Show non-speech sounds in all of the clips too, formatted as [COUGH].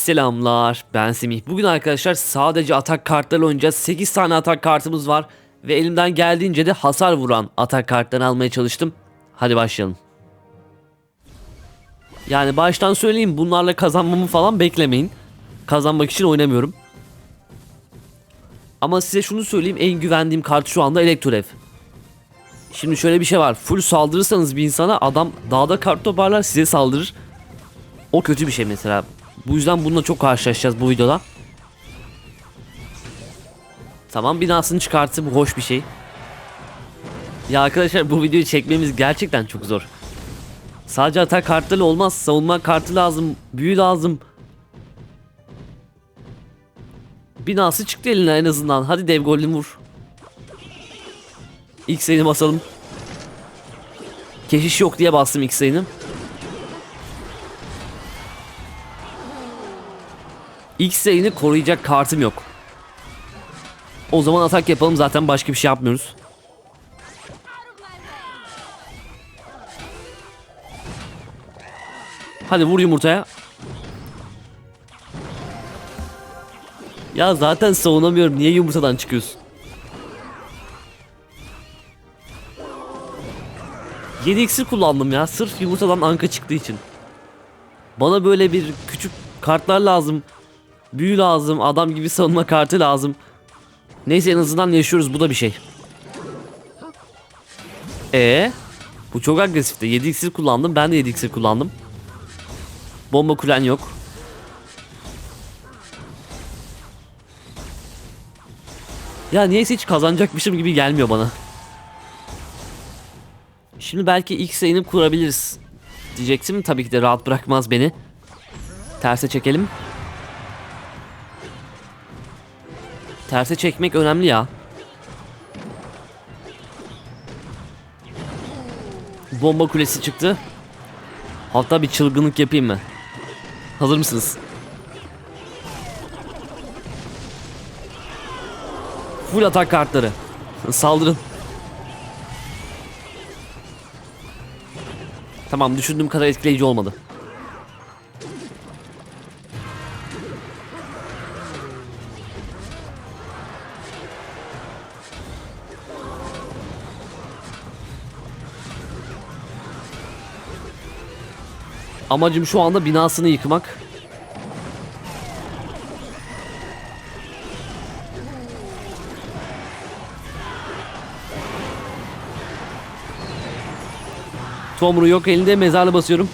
Selamlar ben Semih. Bugün arkadaşlar sadece atak kartları oynayacağız. 8 tane atak kartımız var. Ve elimden geldiğince de hasar vuran atak kartlarını almaya çalıştım. Hadi başlayalım. Yani baştan söyleyeyim bunlarla kazanmamı falan beklemeyin. Kazanmak için oynamıyorum. Ama size şunu söyleyeyim en güvendiğim kart şu anda Elektrorev. Şimdi şöyle bir şey var. Full saldırırsanız bir insana adam dağda kart toparlar size saldırır. O kötü bir şey mesela. Bu yüzden bununla çok karşılaşacağız bu videoda. Tamam binasını çıkarttı bu hoş bir şey. Ya arkadaşlar bu videoyu çekmemiz gerçekten çok zor. Sadece atak kartları olmaz. Savunma kartı lazım. Büyü lazım. Binası çıktı eline en azından. Hadi dev golünü vur. İlk sayını basalım. Keşiş yok diye bastım ilk sayını. İlk sayını koruyacak kartım yok. O zaman atak yapalım zaten başka bir şey yapmıyoruz. Hadi vur yumurtaya. Ya zaten savunamıyorum. Niye yumurtadan çıkıyorsun? 7 iksir kullandım ya. Sırf yumurtadan anka çıktığı için. Bana böyle bir küçük kartlar lazım. Büyü lazım. Adam gibi savunma kartı lazım. Neyse en azından yaşıyoruz. Bu da bir şey. E Bu çok agresifti. 7 iksir kullandım. Ben de 7 iksir kullandım. Bomba kulen yok. Ya niyeyse hiç kazanacakmışım gibi gelmiyor bana. Şimdi belki ilk sayını kurabiliriz. Diyecektim tabii ki de rahat bırakmaz beni. Terse çekelim. Terse çekmek önemli ya. Bomba kulesi çıktı. Hatta bir çılgınlık yapayım mı? Hazır mısınız? Full atak kartları. Saldırın. Tamam düşündüğüm kadar etkileyici olmadı. Amacım şu anda binasını yıkmak. Tomru yok elinde mezarlı basıyorum.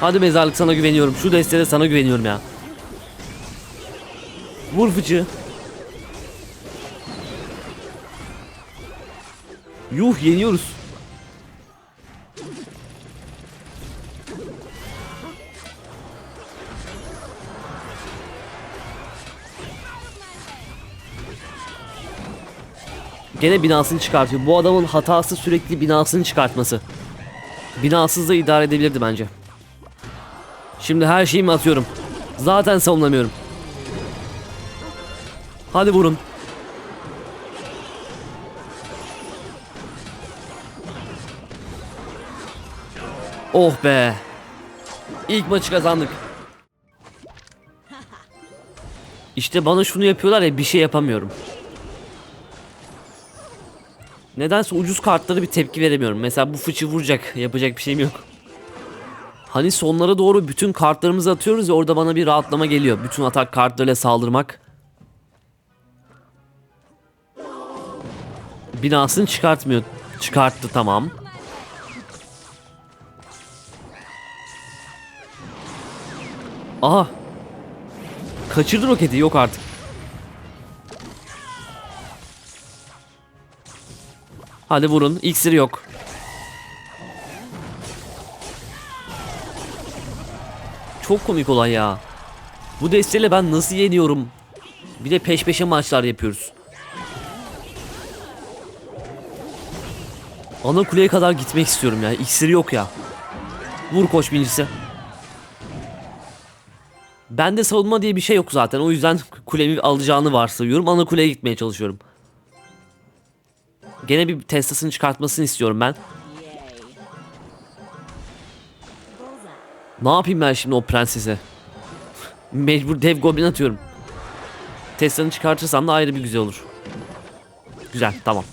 Hadi mezarlık sana güveniyorum. Şu destede sana güveniyorum ya. Vur fıçı. Yuh yeniyoruz. Gene binasını çıkartıyor. Bu adamın hatası sürekli binasını çıkartması. Binasız da idare edebilirdi bence. Şimdi her şeyimi atıyorum. Zaten savunamıyorum. Hadi vurun. Oh be. İlk maçı kazandık. İşte bana şunu yapıyorlar ya bir şey yapamıyorum. Nedense ucuz kartlara bir tepki veremiyorum. Mesela bu fıçı vuracak. Yapacak bir şeyim yok. Hani sonlara doğru bütün kartlarımızı atıyoruz ya orada bana bir rahatlama geliyor. Bütün atak kartlarıyla saldırmak. Binasını çıkartmıyor. Çıkarttı tamam. Aha. Kaçırdı roketi yok artık. Hadi vurun. İksir yok. Çok komik olay ya. Bu desteyle ben nasıl yeniyorum? Bir de peş peşe maçlar yapıyoruz. Ana kuleye kadar gitmek istiyorum ya. İksir yok ya. Vur koç binicisi. Bende savunma diye bir şey yok zaten. O yüzden kulemi alacağını varsayıyorum. Ana kuleye gitmeye çalışıyorum. Gene bir testasını çıkartmasını istiyorum ben. Ne yapayım ben şimdi o prensese? Mecbur dev goblin atıyorum. Tesla'nı çıkartırsam da ayrı bir güzel olur. Güzel tamam.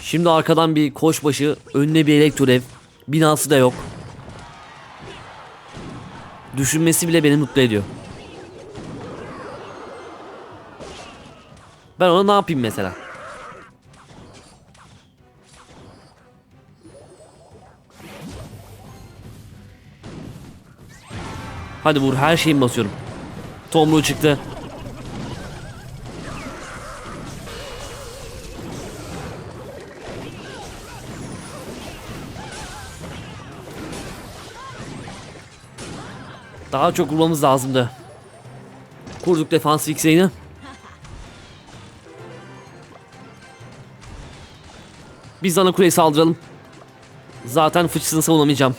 Şimdi arkadan bir koşbaşı, önüne bir elektro ev. Binası da yok. Düşünmesi bile beni mutlu ediyor. Ben ona ne yapayım mesela? Hadi vur her şeyimi basıyorum. Tomruğu çıktı. Daha çok vurmamız lazımdı. Kurduk defans fixeğini. Biz ana kuleye saldıralım. Zaten fıçısını savunamayacağım.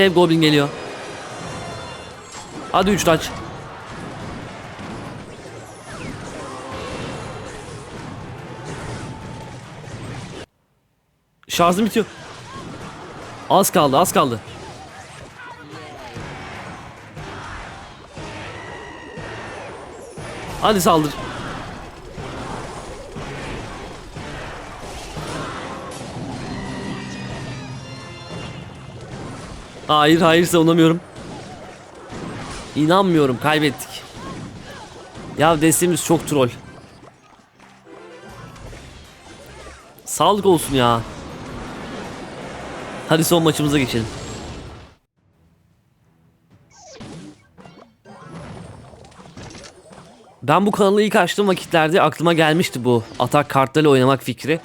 Dev Goblin geliyor. Hadi 3 taç. Şarjım bitiyor. Az kaldı, az kaldı. Hadi saldır. Hayır hayır savunamıyorum. İnanmıyorum kaybettik. Ya destemiz çok troll. Sağlık olsun ya. Hadi son maçımıza geçelim. Ben bu kanalı ilk açtığım vakitlerde aklıma gelmişti bu atak kartlarıyla oynamak fikri.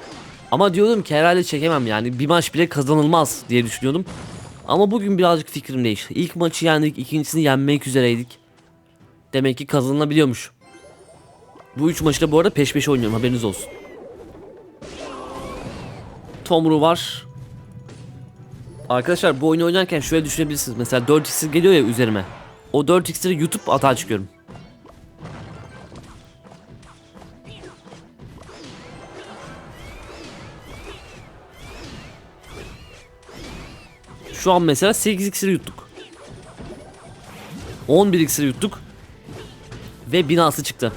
Ama diyordum ki herhalde çekemem yani bir maç bile kazanılmaz diye düşünüyordum. Ama bugün birazcık fikrim değişti. İlk maçı yendik, ikincisini yenmek üzereydik. Demek ki kazanılabiliyormuş. Bu üç maçı da bu arada peş peşe oynuyorum haberiniz olsun. Tomru var. Arkadaşlar bu oyunu oynarken şöyle düşünebilirsiniz. Mesela 4 iksir geliyor ya üzerime. O 4 iksiri YouTube atağa çıkıyorum. Şu an mesela 8 iksiri yuttuk. 11 iksiri yuttuk. Ve binası çıktı.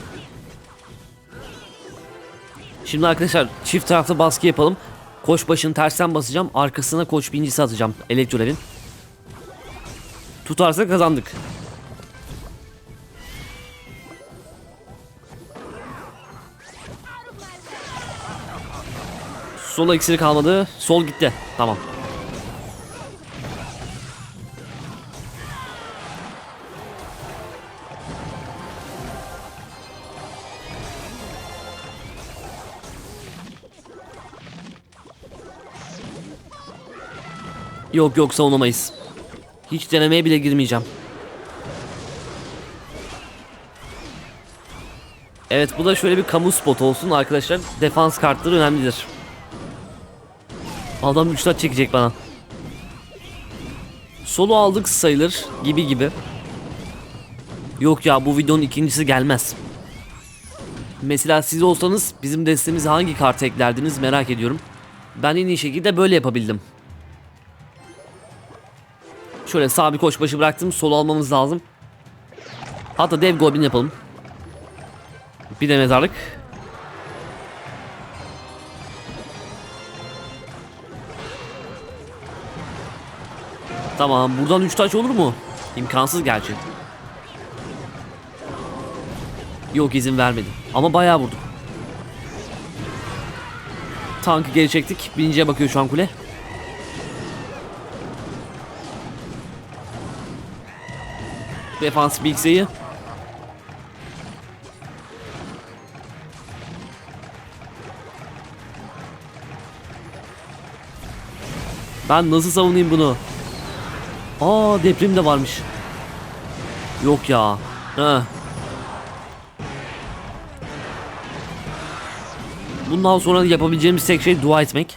Şimdi arkadaşlar çift taraflı baskı yapalım. Koç başını tersten basacağım. Arkasına koç bincisi atacağım. Elektrolevin. Tutarsa kazandık. Sola iksiri kalmadı. Sol gitti. Tamam. Yok yok savunamayız. Hiç denemeye bile girmeyeceğim. Evet bu da şöyle bir kamu spot olsun arkadaşlar. Defans kartları önemlidir. Adam 3 taç çekecek bana. Solo aldık sayılır gibi gibi. Yok ya bu videonun ikincisi gelmez. Mesela siz olsanız bizim destemize hangi kart eklerdiniz merak ediyorum. Ben en iyi şekilde böyle yapabildim. Şöyle sağ bir koşbaşı bıraktım. Sol almamız lazım. Hatta dev goblin yapalım. Bir de mezarlık. Tamam buradan 3 taş olur mu? İmkansız gerçi. Yok izin vermedi. Ama bayağı vurduk. Tankı geri çektik. Birinciye bakıyor şu an kule. Defans bilgisayı. Ben nasıl savunayım bunu? Aa deprem de varmış. Yok ya. Ha. Bundan sonra yapabileceğimiz tek şey dua etmek.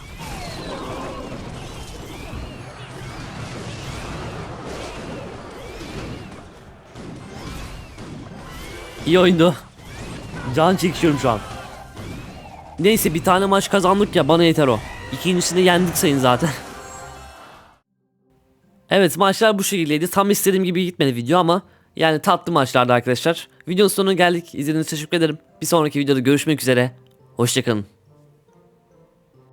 İyi oyundu. Can çekişiyorum şu an. Neyse bir tane maç kazandık ya bana yeter o. İkincisini yendik sayın zaten. [LAUGHS] evet maçlar bu şekildeydi. Tam istediğim gibi gitmedi video ama yani tatlı maçlardı arkadaşlar. Videonun sonuna geldik. İzlediğiniz için teşekkür ederim. Bir sonraki videoda görüşmek üzere. Hoşçakalın.